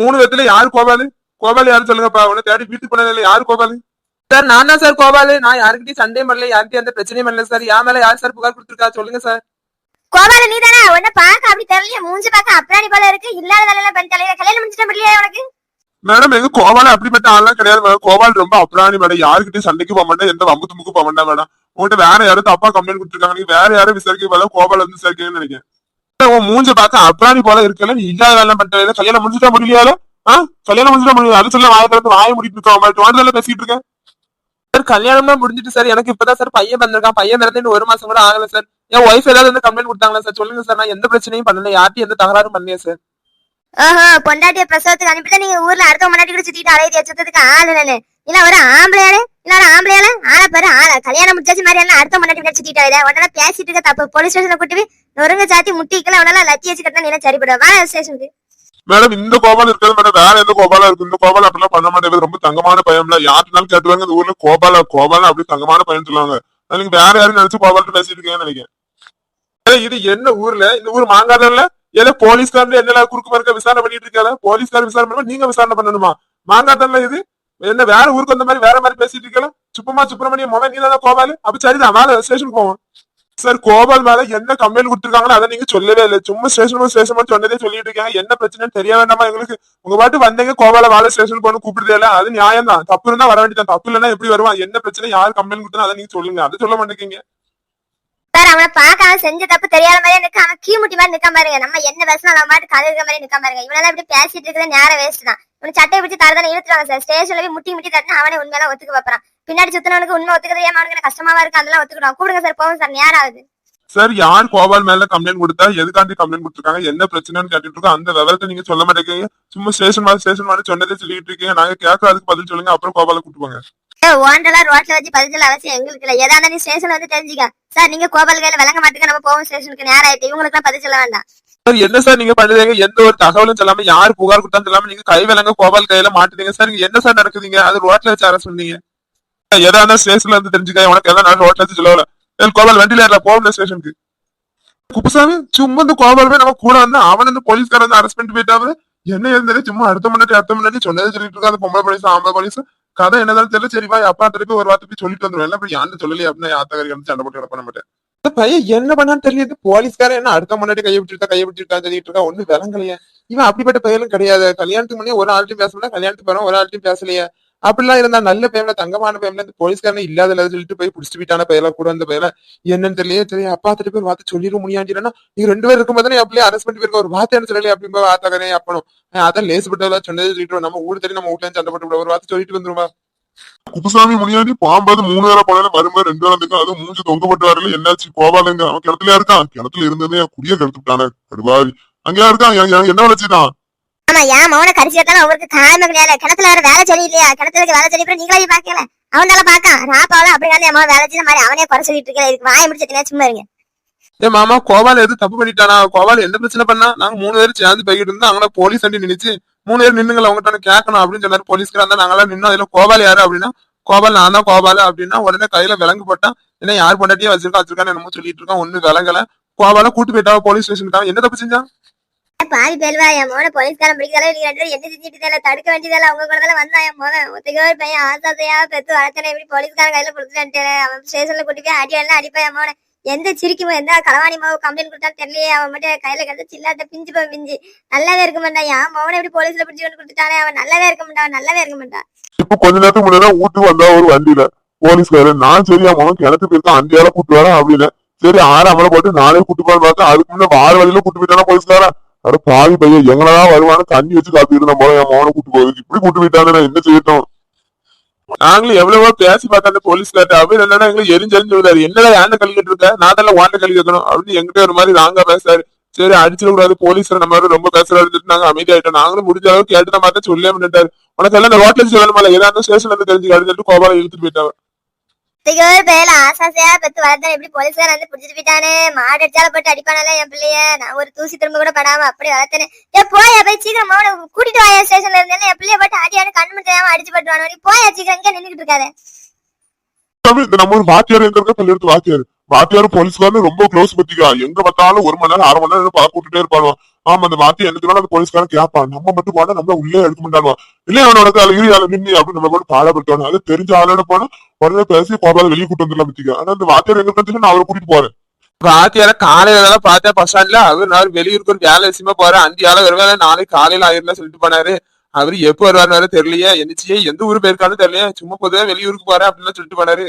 மூணு பேத்துல யாரு கோபாலு? கோபால் யாரு சொல்லுங்கப்பா உன்னை தேடி வீட்டுக்கு போனதுல யாரு கோபாலு? சார் நான் தான் சார் கோபாலு. நான் யாருக்கிட்டையும் சண்டையும் பண்ணல யார்கிட்டயும் எந்த பிரச்சனையும் பண்ணல சார். என் மேல யார் சார் புகார் கொடுத்துருக்கா சொல்லுங்க சார். கோபால நீ தானே உன்ன பாக்க அப்படி தெரியல மூஞ்சி பாக்க அப்ராணி போல இருக்கு. இல்லாத வேலையெல்லாம் பண்ணிட்டாலே கல்யாணம் முடிச்சிட்ட முடியல உனக்கு. மேடம் எங்க கோபால் அப்படிப்பட்ட ஆள்லாம் கிடையாது மேடம். கோபால் ரொம்ப அப்ராணி மேடம். யாருக்கிட்டையும் சண்டைக்கு போக மாட்டேன். எந்த வம்பு தும்புக்கு போக மாட்டேன் மேடம். உங்கள்கிட்ட வேற யாரும் தப்பா கம்ப்ளைண்ட் கொடுத்துருக்காங்க. நீங்க வேற யாரும் விசாரிக்க போல கோபால் வந்து விசாரிக்கணும்னு நினைக்கிறேன். உன் மூஞ்ச பார்க்க அப்ராணி போல இருக்கல நீ இல்லாத வேலை பண்ணிட்டு கல்யாணம் முடிச்சுட்டா முடியல ஆ? கல்யாணம் முடிச்சுட்டா முடியல அது சொல்ல வாய திறந்து வாய முடிட்டு இருக்க மாதிரி டோன்ல பேசிட்டு இருக்கேன். சார் கல்யாணம் தான் முடிஞ்சிட்டு சார். எனக்கு இப்பதான் சார் பையன் வந்திருக்கான் பையன் பிறந்து ஒரு மாசம் கூட ஆகல சார். என் ஒய்ஃப் ஏதாவது வந்து கம்ப்ளைண்ட் கொடுத்தாங்களா சார்? சொல்லுங்க சார். நான் எந்த பிரச்சனையும் பண்ணல. யார்ட்டையும் எந்த தகராறும் பண்ணலையே சார்? ஓஹோ பொண்டாட்டிய பிரசவத்துக்கு அனுப்பிட்டு நீங்க ஊர்ல அடுத்த பொண்டாட்டி கூட சுத்திட்டு அலைய சுத்தத்துக்கு ஆளு நானு இல்ல ஒரு ஆம்பளையாளு? இல்ல ஒரு ஆள கல்யாணம் முடிச்சாச்சு மாதிரி எல்லாம் அடுத்த பொண்டாட்டி கூட உடனே பேசிட்டு இருக்க தப்பு. போலீஸ் ஸ்டேஷன்ல கூட்டி போய் நொறுங்க சாத்தி முட்டிக்கல உடனே லத்தி வச்சு கட்டினா நீ சரிபடுவா வா ஸ்டேஷனுக்கு மேடம் இந்த கோபால் இருக்கிறது மேடம் வேற எந்த கோபாலா இருக்கு இந்த கோபால அப்படிலாம் பண்ண மாட்டேங்குது ரொம்ப தங்கமான பையன்ல யாருனாலும் கேட்டுவாங்க இந்த ஊர்ல கோபால கோபால அப்படி தங்கமான பையன் சொல்லுவாங்க. நீங்க வேற யாரும் நினைச்சு கோபால்ட்டு பேசிட்டு இருக்கீங்கன்னு நினைக்கிறேன். இது என்ன ஊர்ல? இந்த ஊர் மாங்காடல்ல ஏதோ போலீஸ்காரன் என்னெல்லாம் குறுக்கு மறுக்க விசாரணை பண்ணிட்டு இருக்காங்க? போலீஸ்காரர் விசாரணை பண்ணுமா? நீங்க விசாரணை பண்ணணுமா? மாங்காட்டல்ல இது? என்ன வேற ஊருக்கு அந்த மாதிரி வேற மாதிரி பேசிட்டு இருக்கலாம் சுப்பமா சுப்பிரமணியம் மொபைல் நீ தான் கோபால். அப்ப சரிதான் மேல ஸ்டேஷனுக்கு போவோம். சார் கோபால் மேல என்ன கம்ப்ளைண்ட் கொடுத்துருக்காங்களோ அதை நீங்க சொல்லவே இல்லை. சும்மா ஸ்டேஷன் ஸ்டேஷன் சொன்னதே சொல்லிட்டு இருக்காங்க. என்ன பிரச்சனைன்னு தெரிய வேண்டாமா எங்களுக்கு உங்க பாட்டு வந்தீங்க கோபால வேலை ஸ்டேஷன் போன இல்லை. அது நியாயம் தான் தப்பு இருந்தா வர வேண்டியதான் தப்பு இல்லைன்னா எப்படி வருவான்? என்ன பிரச்சனை? யார் கம்ப்ளைண்ட் கொடுத்தா அதை நீங்க சொல்லுங்க. அதை சொல்ல மாட்டேங்க சார் அவனை பார்க்க அவன் செஞ்ச தப்பு தெரியாத மாதிரி நிக்க அவன் கீ முட்டி மாதிரி நிக்க பாருங்க. நம்ம என்ன பேசினா அவன் பாட்டு கதை இருக்க மாதிரி நிக்க பாருங்க. இவனால இப்படி பேசிட்டு இருக்கிற நேரம் வேஸ்ட் தான். இவன் சட்டையை பிடிச்சி தரதான இழுத்துறாங்க சார். ஸ்டேஷன்ல போய் முட்டி முட்டி தட்டினா அவனே உண்மையெல்லாம் ஒத்துக்க பாப்பான் பின்னாடி சுத்தினவனுக்கு உண்மை ஒத்துக்கிறது ஏன்? அவனுக்கு கஷ்டமாவா இருக்கு? அதெல்லாம் ஒத்துக்கிடும் கூடுங்க சார் போகும் சார். நேரம் ஆகுது. சார் யார் கோபால் மேல கம்ப்ளைண்ட் கொடுத்தா எதுக்காண்டி கம்ப்ளைண்ட் கொடுத்துருக்காங்க? என்ன பிரச்சனைன்னு கேட்டுட்டு இருக்கோம். அந்த விவரத்தை நீங்க சொல்ல மாட்டேங்க சும்மா ஸ்டேஷன் மாதிரி ஸ்டேஷன் மாதிரி சொன்னதே சொல்லிட்டு இருக்கீங்க. நாங்க கேட்கறதுக்கு பதில் சொல்லுங்க. அப்புறம் கோபால கூட்டுவாங்க ஓண்டெல்லாம் ரோட்ல வச்சு பதில் அவசியம் எங்களுக்கு இல்ல. ஏதா நீ ஸ்டேஷன் வந்து தெரிஞ்சுக்க. சார் நீங்க கோபால் கையில விளங்க மாட்டீங்க. நம்ம போவோம் ஸ்டேஷனுக்கு நேரம் ஆயிட்டு. இவங்களுக்கு எல்லாம் சொல்ல வேண்டாம். சார் என்ன சார் நீங்க பண்ணுறீங்க? எந்த ஒரு தகவலும் சொல்லாம யார் புகார் கொடுத்தான்னு சொல்லாம நீங்க கை விலங்க கோபால் கையில மாட்டுறீங்க. சார் நீங்க என்ன சார் நடக்குதுங்க? அது ரோட்ல வச்சு அரை சொன்னீங்க எதா இருந்தா ஸ்டேஷன்ல இருந்து தெரிஞ்சுக்க. உனக்கு எதாவது நான் ரோட்ல வச்சு சொல்லல கோபால் வண்டியில போகல ஸ்டேஷனுக்கு குப்புசாமி சும்மா இந்த கோபாலுமே நம்ம கூட வந்து அவன் இந்த போலீஸ்கார வந்து அரெஸ்ட் பண்ணிட்டு போயிட்டாவது என்ன இருந்தது சும்மா அடுத்த முன்னாடி அடுத்த முன்னாடி சொன்னதை சொல்லிட்டு இருக்காது. பொம்பளை போலீஸ் ஆம்பளை போலீஸ். கதை என்னதான் தெரியல. சரி வா அப்பா திருப்பி ஒரு வார்த்தை போய் சொல்லிட்டு வந்துருவேன். எல்லாம் இப்படி யாருன்னு சொல்லலையே அப்படின்னு ஆத்தகரி வந்து சண்டை போட்டு கிடப்ப மாட்டேன் இந்த பையன் என்ன பண்ணான்னு தெரியுது போலீஸ்காரன் என்ன அடுத்த முன்னாடி கையை விட்டுட்டா கையை விட்டுட்டான்னு சொல்லிட்டு இருக்கா? ஒண்ணு விளங்கலையே. இவன் அப்படிப்பட்ட பையனும் கிடையாது. கல்யாணத்துக்கு முன்னே ஒரு ஆள்கிட்டையும் பேசல கல்யாணத்துக்கு போறோம் ஒரு ஆள்கிட்டையும் பேசலையே. அப்படிலாம் இருந்தா நல்ல பேர்ல தங்கமான பேர்ல இந்த போலீஸ்காரன இல்லாத இல்லாத சொல்லிட்டு போய் புடிச்சிட்டு போயிட்டான பேர கூட அந்த பேர என்னன்னு தெரியல சரி அப்பா திட்டு பேர் வார்த்தை சொல்லிட முடியாதுன்னா நீங்க ரெண்டு பேர் இருக்கும்போது தானே அப்படியே அரெஸ்ட் பண்ணி போயிருக்க ஒரு வார்த்தை என்ன சொல்லலையே அப்படி வார்த்தை அப்பனும். அதான் லேசுப்பட்டதா சொன்னது சொல்லிட்டு நம்ம ஊர் தெரியும் நம்ம வீட்டுல சண்டை போட்டு ஒரு வார்த்தை சொல்லிட்டு வந்துருவா குப்புசாமி முனியாண்டி பாம்பாது மூணு வேலை போனாலும் வரும்போது ரெண்டு வேலை இருக்கும் அதுவும் மூஞ்சி தொங்க வரல என்னாச்சு கோபாலுங்க? அவன் கிணத்துலயா இருக்கான். கிணத்துல இருந்ததே குடிய கெடுத்துட்டானே கடுவாவி. அங்கேயா இருக்கான் என்ன வளர்ச்சிதான்? ஆமா ஏன் மௌன கரிசி வைத்தாலும் அவருக்கு காரணம் கிடையாது. கிணத்துல வேற வேலை சரி இல்லையா? கிணத்துல இருக்க வேலை சரி அப்புறம் நீங்களே பாக்கல பாக்கல அவனால பாக்கான் ராப்பாவில அப்படி வந்து அம்மா வேலை செய்ய மாதிரி அவனே குறை சொல்லிட்டு இருக்கேன் இதுக்கு வாய முடிச்சிட்டு சும்மா இருங்க. ஏ மாமா கோபால் எதுவும் தப்பு பண்ணிட்டானா? கோபால் எந்த பிரச்சனை பண்ணா? நாங்க மூணு பேரும் சேர்ந்து போய்கிட்டு இருந்தா அவங்கள போலீஸ் வண்டி நின்னுச்சு. மூணு பேர் நின்னுங்களா உங்ககிட்ட கேட்கணும் அப்படின்னு சொன்னாரு. போலீஸ்க்கு இருந்தா நாங்களாம் நின்னோம். அதுல கோபால் யாரு அப்படின்னா கோபால் நான் தான் கோபால் அப்படின்னா உடனே கையில விலங்கு போட்டான் என்ன யார் பொண்டாட்டியே வச்சிருக்கா வச்சிருக்கான்னு என்னமோ சொல்லிட்டு இருக்கான். ஒண்ணு விலங்கல கோபால கூட்டு போயிட்டா போலீஸ் ஸ்டேஷனுக்காக என்ன தப்பு செஞ்சான்? பாதி பேருவா என் மோன போலீஸ்காரன் பிடிக்கிறதால நீங்க ரெண்டு என்ன செஞ்சுட்டு தெரியல தடுக்க வேண்டியதால அவங்க கூட தான் வந்தான் என் மோன ஒத்தைக்கோ ஒரு பையன் ஆசாசையா பெத்து வளர்த்தனை எப்படி போலீஸ்காரன் கையில கொடுத்துட்டு அவன் ஸ்டேஷன்ல கூட்டி போய் அடி வேணா அடிப்பா என் மோன எந்த சிரிக்குமோ எந்த களவாணி மாவு கம்ப்ளைண்ட் கொடுத்தா தெரியலையே. அவன் மட்டும் கையில கிடந்து சில்லாட்ட பிஞ்சு போய் பிஞ்சு நல்லாவே இருக்க மாட்டான். என் மோன எப்படி போலீஸ்ல பிடிச்சு கொண்டு கொடுத்துட்டானே. அவன் நல்லாவே இருக்க மாட்டான் நல்லாவே இருக்க மாட்டான். இப்ப கொஞ்ச நேரத்துக்கு முன்னாடி ஊட்டு வந்தா ஒரு வண்டியில போலீஸ்காரர் நான் சரியா அவன் கிணத்து போயிருக்கான் அந்தியால கூட்டு வரேன் அப்படின்னு. சரி ஆறு போட்டு நானே கூட்டு போய் பார்த்தா அதுக்கு முன்னாடி வார வழியில கூட்டு போயிட்டானா போலீஸ்காரன்? அட பாவி பையன் எங்களதான் வருவானு தண்ணி வச்சு காத்து இருந்த போல என் மோனை கூட்டு போகுது இப்படி கூட்டு போயிட்டானே நான் என்ன செய்யட்டும் நாங்களும் எவ்வளவோ பேசி பார்த்தா அந்த போலீஸ்கார்ட்ட அவர் என்னன்னா எங்களுக்கு எரிஞ்செரிஞ்சு விடாரு என்னடா யானை கழிக்கிட்டு இருக்க நான் தான் வாண்ட கழி வைக்கணும் அப்படின்னு எங்கிட்ட ஒரு மாதிரி ராங்கா பேசுறாரு சரி அடிச்சிட கூடாது போலீஸ் நம்ம ரொம்ப பேசுறாரு. நாங்க அமைதியாயிட்டோம் நாங்களும் முடிஞ்ச அளவுக்கு கேட்டு பார்த்தா சொல்லவே பண்ணிட்டாரு உனக்கு எல்லாம் இந்த ரோட்ல சொல்லணுமா ஏதாவது ஸ்டேஷன்ல இருந்து தெரிஞ்சு சொல்லிட்டு கோபால இழுத்துட்டு போயிட்டாரு ஒத்தைக்கோ ஒரு ஆசாசையா பெத்து வளர்த்தா எப்படி போலீஸ்காரன் வந்து பிடிச்சிட்டு போயிட்டானே? மாடு அடிச்சால போட்டு அடிப்பானல என் பிள்ளைய? நான் ஒரு தூசி திரும்ப கூட படாம அப்படி வளர்த்தேன். ஏ போயா போய் சீக்கிரம் மோன கூட்டிட்டு வாயா ஸ்டேஷன்ல இருந்தேன் என் பிள்ளைய போட்டு அடியானு கண்ணு தெரியாம அடிச்சு போட்டுவானு நீ போயா சீக்கிரம் இங்கே நின்னுட்டு இருக்காரு நம்ம ஒரு வாத்தியார் எங்க இருக்க பள்ளியெடுத்து வாத்தியார்? வாத்தியார் போலீஸ்காரன் ரொம்ப க்ளோஸ் பத்திக்கா. எங்க பார்த்தாலும் ஒரு மணி நேரம் அரை மணி நேரம் பார்க்க விட்டுட்டே இருப்பானோ ஆமா அந்த வார்த்தை என்ன அந்த போலீஸ்காரன் கேட்பான் நம்ம மட்டும் போனா நம்ம உள்ளே எடுக்க மாட்டானுவா. இல்ல அவன் உனக்கு அதுல இரு அதுல நின்று அப்படின்னு நம்ம கூட பாடப்படுத்தானு அது தெரிஞ்ச ஆளோட போனா உடனே பேசி போகாத வெளியே கூட்டு வந்துடலாம் பத்திக்க. ஆனா அந்த வார்த்தையார் எங்க பிரச்சனை நான் அவரை கூட்டிட்டு போறேன். பாத்தியார காலையில இதெல்லாம் பஸ் ஸ்டாண்ட்ல அவர் நான் வெளியூருக்கு ஒரு வேலை விஷயமா போறேன். அந்த ஆள வருவேன் நாளைக்கு காலையில ஆயிரம் சொல்லிட்டு போனாரு. அவரு எப்போ வருவாரு தெரியலையே. என்னச்சியே எந்த ஊர் போயிருக்கான்னு தெரியலையே. சும்மா பொதுவாக வெளியூருக்கு போறேன் அப்படின்னு சொல்லிட்டு போனாரு.